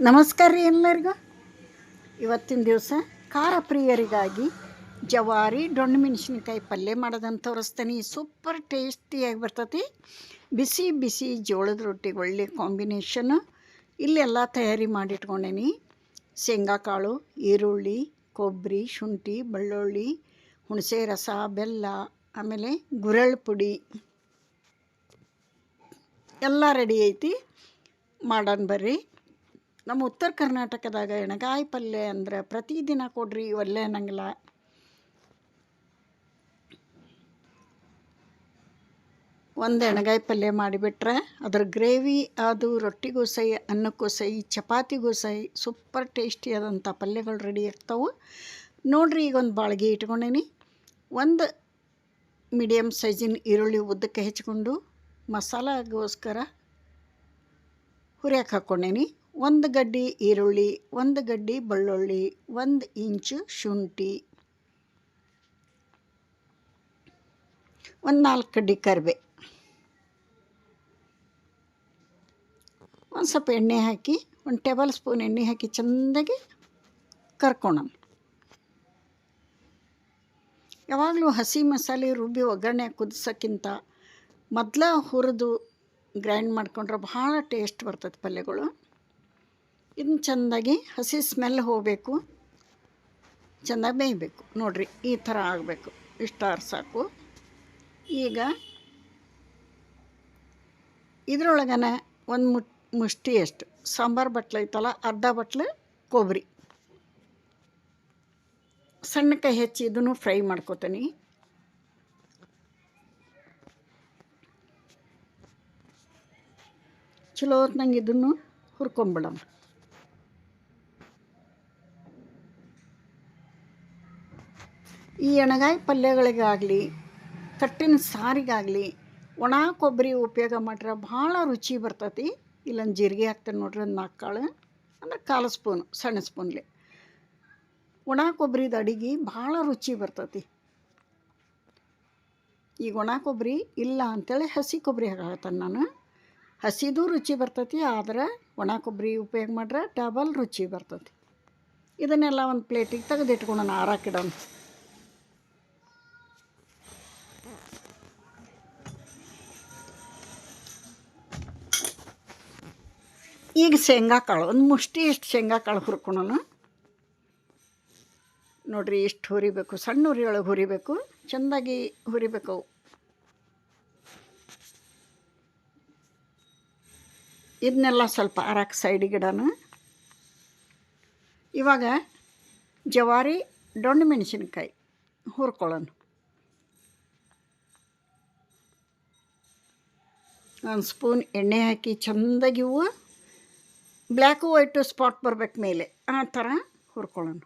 ನಮಸ್ಕಾರ ರೀ ಎಲ್ಲರಿಗೂ. ಇವತ್ತಿನ ದಿವಸ ಖಾರ ಪ್ರಿಯರಿಗಾಗಿ ಜವಾರಿ ಡೊಣ್ಣು ಮೆಣಸಿನ್ಕಾಯಿ ಪಲ್ಯ ಮಾಡೋದಂತ ತೋರಿಸ್ತೀನಿ. ಸೂಪರ್ ಟೇಸ್ಟಿಯಾಗಿ ಬರ್ತೈತಿ. ಬಿಸಿ ಬಿಸಿ ಜೋಳದ ರೊಟ್ಟಿಗೆ ಒಳ್ಳೆ ಕಾಂಬಿನೇಷನ್ನು ಇಲ್ಲೆಲ್ಲ ತಯಾರಿ ಮಾಡಿಟ್ಕೊಂಡೇನಿ. ಶೇಂಗಾ ಕಾಳು, ಈರುಳ್ಳಿ ಕೊಬ್ಬರಿ ಶುಂಠಿ, ಬೆಳ್ಳುಳ್ಳಿ, ಹುಣಸೆ ರಸ, ಬೆಲ್ಲ, ಆಮೇಲೆ ಗುರೆಳ್ಳು ಪುಡಿ. ಎಲ್ಲ ರೆಡಿ ಐತಿ. ಮಾಡೋಣ ಬರ್ರಿ. ನಮ್ಮ ಉತ್ತರ ಕರ್ನಾಟಕದಾಗ ಎಣಗಾಯಿ ಪಲ್ಯ ಅಂದ್ರೆ ಪ್ರತಿದಿನ ಕೊಡ್ರಿ ಒಳ್ಳೆ ಅನ್ನಂಗಿಲ್ಲ. ಒಂದು ಎಣಗಾಯಿ ಪಲ್ಯ ಮಾಡಿಬಿಟ್ರೆ ಅದ್ರ ಗ್ರೇವಿ ಅದು ರೊಟ್ಟಿಗೂ ಸೈ ಅನ್ನಕ್ಕೂ ಸೈ ಚಪಾತಿಗೂ ಸೈ ಸೂಪರ್ ಟೇಸ್ಟಿ ಆದಂಥ ಪಲ್ಯಗಳು ರೆಡಿ ಆಗ್ತಾವೆ. ನೋಡ್ರಿ ಈಗ ಒಂದು ಬಾಳ್ಗೆ ಇಟ್ಕೊಂಡೇನಿ. ಒಂದು ಮೀಡಿಯಮ್ ಸೈಜಿನ ಈರುಳ್ಳಿ ಉದ್ದಕ್ಕೆ ಹೆಚ್ಕೊಂಡು ಮಸಾಲಗೋಸ್ಕರ ಹುರಿಯಕ್ಕೆ ಹಾಕ್ಕೊಂಡೇನಿ ಒಂದು ಗಡ್ಡಿ ಈರುಳ್ಳಿ, ಒಂದು ಗಡ್ಡಿ ಬೆಳ್ಳುಳ್ಳಿ, ಒಂದು ಇಂಚು ಶುಂಠಿ, ಒಂದು ನಾಲ್ಕು ಕಡ್ಡಿ ಕರಿಬೆ. ಒಂದು ಸ್ವಲ್ಪ ಎಣ್ಣೆ ಹಾಕಿ, ಒಂದು ಟೇಬಲ್ ಸ್ಪೂನ್ ಎಣ್ಣೆ ಹಾಕಿ ಚೆಂದಾಗಿ ಕರ್ಕೊಳೋಣ ಯಾವಾಗಲೂ ಹಸಿ ಮಸಾಲೆ ರುಬ್ಬಿ ಒಗ್ಗರಣೆ ಕುದಿಸೋಕ್ಕಿಂತ ಮೊದಲ ಹುರಿದು ಗ್ರೈಂಡ್ ಮಾಡ್ಕೊಂಡ್ರೆ ಭಾಳ ಟೇಸ್ಟ್ ಬರ್ತದೆ ಪಲ್ಯಗಳು. ಇದನ್ನ ಚೆಂದಾಗಿ ಹಸಿ ಸ್ಮೆಲ್ ಹೋಗಬೇಕು. ಚೆಂದಾಗಿ ಬೇಯಬೇಕು. ನೋಡಿರಿ, ಈ ಥರ ಆಗಬೇಕು. ಇಷ್ಟಾರು ಸಾಕು. ಈಗ ಇದ್ರೊಳಗನ ಒಂದು ಮುಟ್ ಮುಷ್ಟಿಯಷ್ಟು ಸಾಂಬಾರು ಬಟ್ಲು ಐತಲ್ಲ, ಅರ್ಧ ಬಟ್ಲು ಕೊಬ್ಬರಿ ಸಣ್ಣಕ್ಕೆ ಹೆಚ್ಚಿ ಇದನ್ನು ಫ್ರೈ ಮಾಡ್ಕೋತೀನಿ. ಚಲೋ ಹೊತ್ನಂಗೆ ಇದನ್ನು ಹುರ್ಕೊಂಬಿಡೋಣ. ಈ ಎಣಗಾಯಿ ಪಲ್ಯಗಳಿಗಾಗಲಿ ಕಟ್ಟಿನ ಸಾರಿಗಾಗಲಿ, ಒಣ ಕೊಬ್ಬರಿ ಉಪಯೋಗ ಮಾಡ್ರೆ ಭಾಳ ರುಚಿ ಬರ್ತೈತಿ. ಇಲ್ಲೊಂದು ಜೀರಿಗೆ ಹಾಕ್ತೇನೆ ನೋಡ್ರಿ, ಒಂದು ನಾಲ್ಕು ಕಾಳು ಅಂದ್ರೆ ಕಾಲು ಸ್ಪೂನು, ಸಣ್ಣ ಸ್ಪೂನ್ಲಿ. ಒಣ ಕೊಬ್ಬರಿದ ಅಡಿಗೆ ಭಾಳ ರುಚಿ ಬರ್ತೈತಿ. ಈಗ ಒಣ ಕೊಬ್ಬರಿ ಇಲ್ಲ ಅಂತೇಳಿ ಹಸಿ ಕೊಬ್ಬರಿ ಹಾಕತ್ತಾನೆ ನಾನು. ಹಸಿದು ರುಚಿ ಬರ್ತೈತಿ, ಆದ್ರೆ ಒಣ ಕೊಬ್ಬರಿ ಉಪಯೋಗ ಮಾಡ್ರೆ ಡಬಲ್ ರುಚಿ ಬರ್ತತಿ. ಇದನ್ನೆಲ್ಲ ಒಂದು ಪ್ಲೇಟಿಗೆ ನಾನು ಆರಾಕಿಡೋಣ ಈಗ ಶೇಂಗಾ ಕಾಳು ಒಂದು ಮುಷ್ಟಿ ಇಷ್ಟು ಶೇಂಗಾ ಕಾಳು ಹುರ್ಕೊಳೋಣ. ನೋಡ್ರಿ ಇಷ್ಟು ಹುರಿಬೇಕು, ಸಣ್ಣ ಹುರಿಯೊಳಗೆ ಹುರಿಬೇಕು, ಚೆಂದಾಗಿ ಹುರಿಬೇಕು ಇದನ್ನೆಲ್ಲ ಸ್ವಲ್ಪ ಆರಾಕ ಸೈಡ್ ಗಿಡನ. ಇವಾಗ ಜವಾರಿ, ದೊಣ್ಣೆ ಮೆಣಸಿನ್ಕಾಯಿ ಹುರ್ಕೊಳ್ಳೋಣ ಒಂದು ಸ್ಪೂನ್ ಎಣ್ಣೆ ಹಾಕಿ ಚೆಂದಾಗಿ ಇವು ಬ್ಲ್ಯಾಕು ವೈಟು ಸ್ಪಾಟ್ ಬರಬೇಕು ಮೇಲೆ. ಆ ಥರ ಹುರ್ಕೊಳ್ಳೋಣ.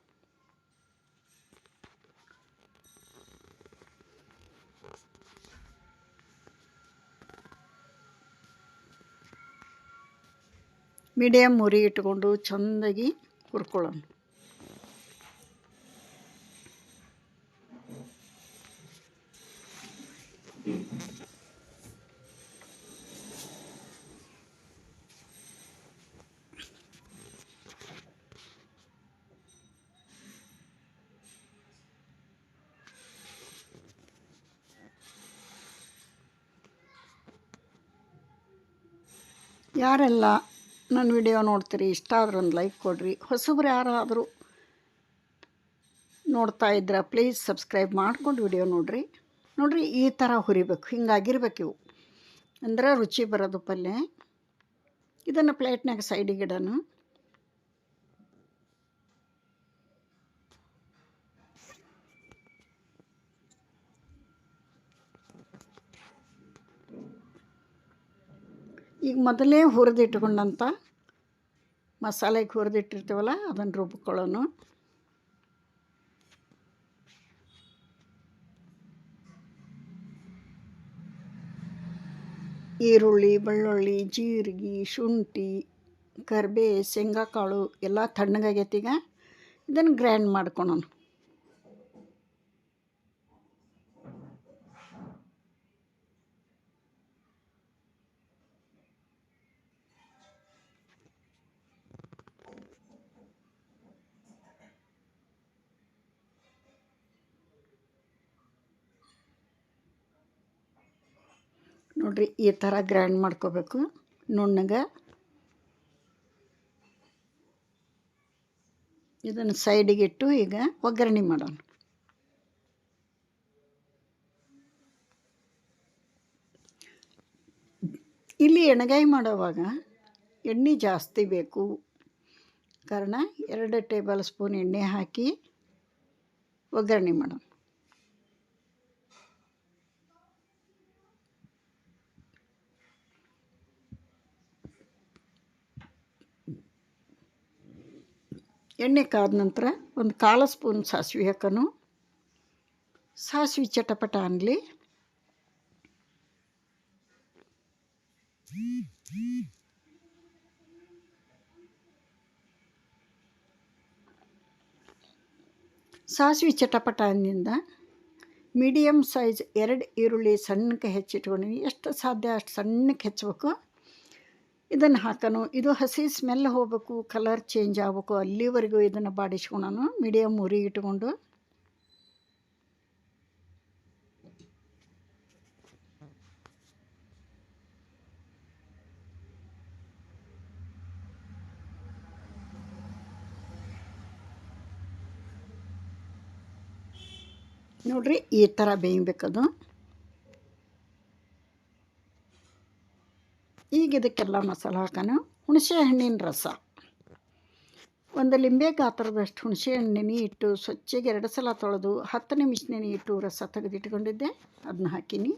ಮೀಡಿಯಮ್ ಮುರಿ ಇಟ್ಕೊಂಡು ಚೆಂದಾಗಿ ಹುರ್ಕೊಳ್ಳೋಣ. ಯಾರೆಲ್ಲ ನನ್ನ ವಿಡಿಯೋ ನೋಡ್ತೀರಿ, ಇಷ್ಟ ಆದ್ರೆ ಒಂದು ಲೈಕ್ ಕೊಡಿರಿ. ಹೊಸಬ್ರು ಯಾರಾದರೂ ನೋಡ್ತಾ ಇದ್ರೆ ಪ್ಲೀಸ್ ಸಬ್ಸ್ಕ್ರೈಬ್ ಮಾಡ್ಕೊಂಡು ವಿಡಿಯೋ ನೋಡಿರಿ. ನೋಡಿರಿ, ಈ ಥರ ಹುರಿಬೇಕು, ಹಿಂಗಾಗಿರ್ಬೇಕು ಇವು. ಅಂದ್ರೆ ರುಚಿ ಬರೋದು ಪಲ್ಯ. ಇದನ್ನು ಪ್ಲೇಟ್ನಾಗ ಸೈಡಿಗೆ ಈಗ ಮೊದಲೇ ಹುರಿದಿಟ್ಕೊಂಡಂಥ ಮಸಾಲೆಗೆ ಹುರಿದಿಟ್ಟಿರ್ತೀವಲ್ಲ, ಅದನ್ನು ರುಬ್ಕೊಳ್ಳೋಣ ಈರುಳ್ಳಿ, ಬೆಳ್ಳುಳ್ಳಿ, ಜೀರಿಗೆ, ಶುಂಠಿ ಕರಿಬೇ ಶೇಂಗಾಕಾಳು ಎಲ್ಲ ತಣ್ಣಗಾಗೈತಿ ಈಗ. ಇದನ್ನು ಗ್ರೈಂಡ್ ಮಾಡ್ಕೊಳೋಣ. ನೋಡ್ರಿ, ಈ ಥರ ಗ್ರೈಂಡ್ ಮಾಡ್ಕೋಬೇಕು. ನುಣ್ಣಗೆ. ಇದನ್ನು ಸೈಡಿಗೆ ಇಟ್ಟು ಈಗ ಒಗ್ಗರಣೆ ಮಾಡೋಣ. ಇಲ್ಲಿ ಎಣ್ಗಾಯಿ ಮಾಡೋವಾಗ ಎಣ್ಣೆ ಜಾಸ್ತಿ ಬೇಕು. ಕಾರಣ ಎರಡು ಟೇಬಲ್ ಸ್ಪೂನ್ ಎಣ್ಣೆ ಹಾಕಿ ಒಗ್ಗರಣೆ ಮಾಡೋಣ. ಎಣ್ಣೆ ಕಾದ ನಂತರ ಒಂದು ಕಾಲು ಸ್ಪೂನ್ ಸಾಸಿವೆ ಹಾಕೋನು. ಸಾಸಿವೆ ಚಟಪಟ ಅನ್ನಲಿ ಸಾಸಿವೆ ಚಟಪಟ ಅಂದಿಂದ ಮೀಡಿಯಮ್ ಸೈಜ್ ಎರಡು ಈರುಳ್ಳಿ ಸಣ್ಣಕ್ಕೆ ಹೆಚ್ಚಿಟ್ಕೊಂಡಿವಿ ಎಷ್ಟು ಸಾಧ್ಯ ಅಷ್ಟು ಸಣ್ಣಕ್ಕೆ ಹೆಚ್ಚಬೇಕು. ಇದನ್ನು ಹಾಕೋಣ ಇದು ಹಸಿ ಸ್ಮೆಲ್ ಹೋಗಬೇಕು ಕಲರ್ ಚೇಂಜ್ ಆಗಬೇಕು. ಅಲ್ಲಿವರೆಗೂ ಇದನ್ನು ಬಾಡಿಸ್ಕೊಳೋಣ ಮೀಡಿಯಮ್ ಉರಿ ಇಟ್ಕೊಂಡು. ನೋಡ್ರಿ ಈ ಥರ ಬೇಯಬೇಕದು ಈಗ ಇದಕ್ಕೆಲ್ಲ ಮಸಾಲೆ ಹಾಕೋಣ ಹುಣಸೆ ಹಣ್ಣಿನ ರಸ. ಒಂದು ಲಿಂಬೆ ಗಾತ್ರದಷ್ಟು ಹುಣಸೆ ಹಣ್ಣಿನ ಇಟ್ಟು ಸ್ವಚ್ಛಗೆ ಎರಡು ಸಲ ತೊಳೆದು ಹತ್ತು ನಿಮಿಷ ನೆನೆ ಇಟ್ಟು ರಸ ತೆಗೆದಿಟ್ಕೊಂಡಿದ್ದೆ. ಅದನ್ನ ಹಾಕೀನಿ.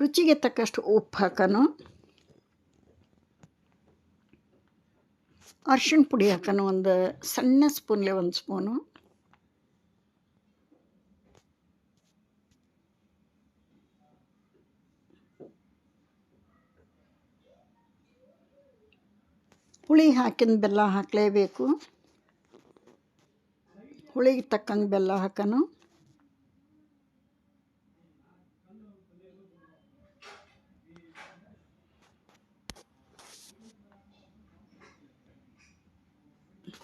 ರುಚಿಗೆ ತಕ್ಕಷ್ಟು ಉಪ್ಪು ಹಾಕೋನು. ಅರ್ಶಿಣ ಪುಡಿ ಹಾಕೋನು, ಒಂದು ಸಣ್ಣ ಸ್ಪೂನ್ಲೆ ಒಂದು ಸ್ಪೂನು. ಹುಳಿ ಹಾಕಿದ ಬೆಲ್ಲ ಹಾಕಲೇಬೇಕು. ಹುಳಿಗೆ ತಕ್ಕಂಗೆ ಬೆಲ್ಲ ಹಾಕೋನು.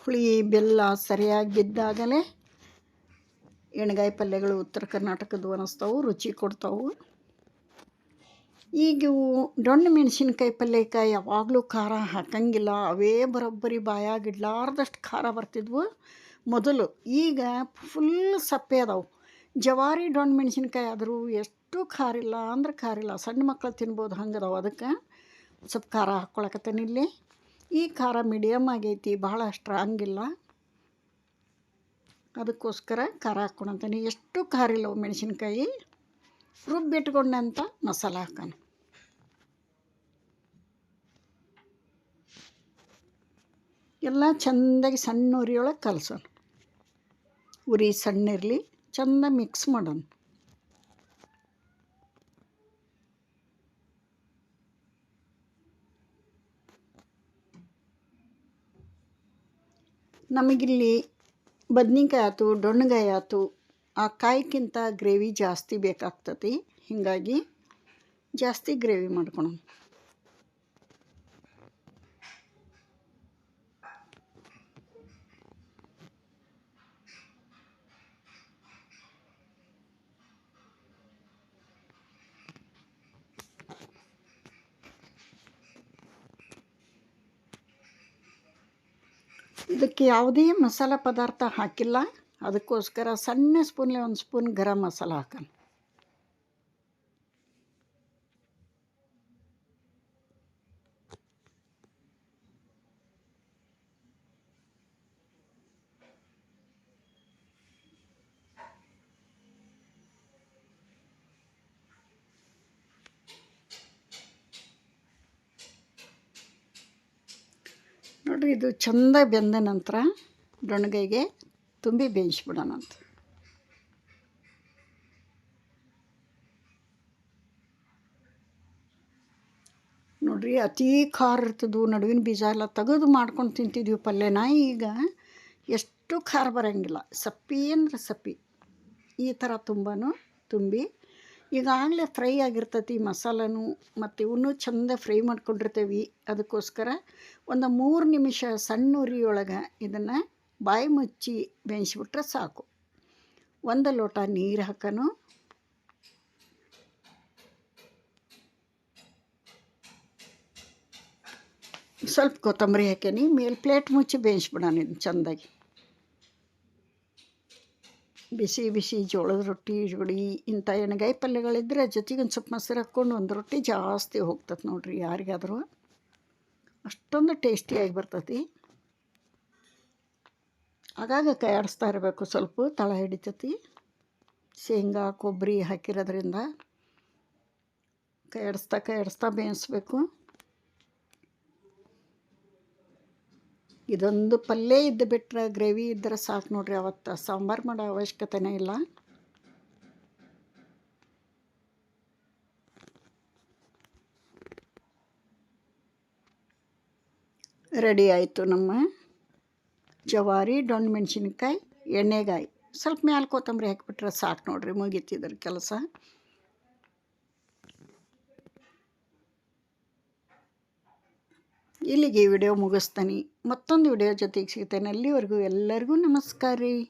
ಹುಳಿ, ಬೆಲ್ಲ ಸರಿಯಾಗಿ ಬಿದ್ದಾಗಲೇ ಎಣ್ಗಾಯಿ ಪಲ್ಯಗಳು ಉತ್ತರ ಕರ್ನಾಟಕದ್ದು ಅನಿಸ್ತಾವು, ರುಚಿ ಕೊಡ್ತಾವು. ಈಗ ಇವು ದೊಣ್ಣೆ ಮೆಣಸಿನ್ಕಾಯಿ ಪಲ್ಯಕ್ಕೆ ಯಾವಾಗಲೂ ಖಾರ ಹಾಕಂಗಿಲ್ಲ, ಅವೇ ಬರೋಬ್ಬರಿ ಬಾಯಾಗಿಡ್ಲಾರ್ದಷ್ಟು ಖಾರ ಬರ್ತಿದ್ವು. ಮೊದಲು ಈಗ ಫುಲ್ ಸಪ್ಪೆ ಅದಾವೆ. ಜವಾರಿ ದೊಣ್ಣೆ ಮೆಣಸಿನ್ಕಾಯಿ ಆದರೂ ಎಷ್ಟು ಖಾರಿಲ್ಲ ಅಂದ್ರೆ ಖಾರಿಲ್ಲ, ಸಣ್ಣ ಮಕ್ಕಳು ತಿನ್ಬೋದು ಹಂಗೆ ಅದಾವೆ ಅದಕ್ಕೆ ಸ್ವಲ್ಪ ಖಾರ ಹಾಕ್ಕೊಳಕತ್ತೇನೆ ಇಲ್ಲಿ. ಈ ಖಾರ ಮೀಡಿಯಮ್ ಆಗೈತಿ ಭಾಳ ಸ್ಟ್ರಾಂಗ್ ಇಲ್ಲ. ಅದಕ್ಕೋಸ್ಕರ ಖಾರ ಹಾಕ್ಕೊಳಂತಾನೆ ಎಷ್ಟು ಖಾರ ಇಲ್ಲವು ಮೆಣಸಿನ್ಕಾಯಿ ರುಬ್ಬಿಟ್ಕೊಂಡಂಥ ಮಸಾಲ ಹಾಕೋಣ. ಎಲ್ಲ ಚೆಂದಾಗಿ ಸಣ್ಣ ಉರಿಯೊಳಗೆ ಕಲಸೋಣ. ಉರಿ ಸಣ್ಣ ಇರಲಿ, ಚೆಂದ ಮಿಕ್ಸ್ ಮಾಡೋಣ. ನಮಗಿಲ್ಲಿ ಬದ್ನಿಕಾಯಿ ಆಯ್ತು ಡೊಣ್ಣಗಾಯಿ ಆಯ್ತು ಆ ಕಾಯಿಗಿಂತ ಗ್ರೇವಿ ಜಾಸ್ತಿ ಬೇಕಾಗ್ತತಿ. ಹೀಗಾಗಿ ಜಾಸ್ತಿ ಗ್ರೇವಿ ಮಾಡ್ಕೊಳೋಣ. ಇದಕ್ಕೆ ಯಾವುದೇ ಮಸಾಲೆ ಪದಾರ್ಥ ಹಾಕಿಲ್ಲ. ಅದಕ್ಕೋಸ್ಕರ ಸಣ್ಣ ಸ್ಪೂನ್ಲೆ ಒಂದು ಸ್ಪೂನ್ ಗರಂ ಮಸಾಲ ಹಾಕೋಣ. ನೋಡಿರಿ, ಇದು ಚೆಂದ ಬೆಂದ ನಂತರ ದೊಣಗೈಗೆ ತುಂಬಿ ಬೇಯಿಸ್ಬಿಡೋಣಂತ ನೋಡ್ರಿ, ಅತೀ ಖಾರ ಇರ್ತದ್ದು ನಡುವಿನ ಬೀಜ ಎಲ್ಲ ತೆಗೆದು ಮಾಡ್ಕೊಂಡು ತಿಂತಿದ್ವಿ ಪಲ್ಯನ. ಈಗ ಎಷ್ಟು ಖಾರ ಬರೋಂಗಿಲ್ಲ. ಸಪ್ಪಿ ಅಂದ್ರೆ ಸಪ್ಪಿ. ಈ ಥರ ತುಂಬಾ ತುಂಬಿ ಈಗಾಗಲೇ ಫ್ರೈ ಆಗಿರ್ತೈತಿ ಮಸಾಲನೂ, ಮತ್ತು ಇವನ್ನೂ ಚಂದ ಫ್ರೈ ಮಾಡ್ಕೊಂಡಿರ್ತೇವೆ. ಅದಕ್ಕೋಸ್ಕರ ಒಂದು ಮೂರು ನಿಮಿಷ ಸಣ್ಣ ಉರಿಯೊಳಗೆ ಇದನ್ನು ಬಾಯಿ ಮುಚ್ಚಿ ಬೆಂಚ್ಬಿಟ್ರೆ ಸಾಕು. ಒಂದು ಲೋಟ ನೀರು ಹಾಕೋನು. ಸ್ವಲ್ಪ ಕೊತ್ತಂಬರಿ ಹಾಕೇನಿ ಮೇಲೆ ಪ್ಲೇಟ್ ಮುಚ್ಚಿ ಬೇಯಿಸ್ಬಿಡೋಣ ಇದು ಚೆಂದಾಗಿ. ಬಿಸಿ ಬಿಸಿ ಜೋಳದ ರೊಟ್ಟಿ ಜೋಡಿ ಇಂಥ ಎಣ್ಗಾಯಿ ಪಲ್ಯಗಳಿದ್ದರೆ ಜೊತೆಗೆ ಒಂದು ಸ್ವಲ್ಪ ಮೊಸರು ಹಾಕ್ಕೊಂಡು ಒಂದು ರೊಟ್ಟಿ ಜಾಸ್ತಿ ಹೋಗ್ತದೆ ನೋಡಿರಿ ಯಾರಿಗಾದರೂ. ಅಷ್ಟೊಂದು ಟೇಸ್ಟಿಯಾಗಿ ಬರ್ತೈತಿ. ಆಗಾಗ ಕೈಯಾಡಿಸ್ತಾ ಇರಬೇಕು ಸ್ವಲ್ಪ ತಳ ಹಿಡಿತೈತಿ. ಶೇಂಗಾ, ಕೊಬ್ಬರಿ ಹಾಕಿರೋದ್ರಿಂದ ಕೈಯಾಡಿಸ್ತಾ ಕೈಯಾಡಿಸ್ತಾ ಬೇಯಿಸ್ಬೇಕು. ಇದೊಂದು ಪಲ್ಯ ಇದ್ದು ಬಿಟ್ಟರೆ ಗ್ರೇವಿ ಇದ್ದರೆ ಸಾಕು ನೋಡ್ರಿ, ಅವತ್ತು ಸಾಂಬಾರು ಮಾಡೋ ಅವಶ್ಯಕತೆನೇ ಇಲ್ಲ. ರೆಡಿ ಆಯಿತು ನಮ್ಮ ಜವಾರಿ ಡೊಣ್ಣ ಮೆಣಸಿನ್ಕಾಯಿ ಎಣ್ಣೆಗಾಯಿ. ಸ್ವಲ್ಪ ಮ್ಯಾಲೆ ಕೊತ್ತಂಬರಿ ಹಾಕಿಬಿಟ್ರೆ ಸಾಕು ನೋಡ್ರಿ ಮುಗೀತಿದ್ರ ಕೆಲಸ. ಇಲ್ಲಿಗೆ ವಿಡಿಯೋ ಮುಗಿಸ್ತೀನಿ. ಮತ್ತೊಂದು ವಿಡಿಯೋ ಜೊತೆಗೆ ಸಿಗ್ತೇನೆ. ಅಲ್ಲಿವರೆಗೂ ಎಲ್ಲರಿಗೂ ನಮಸ್ಕಾರ ರೀ.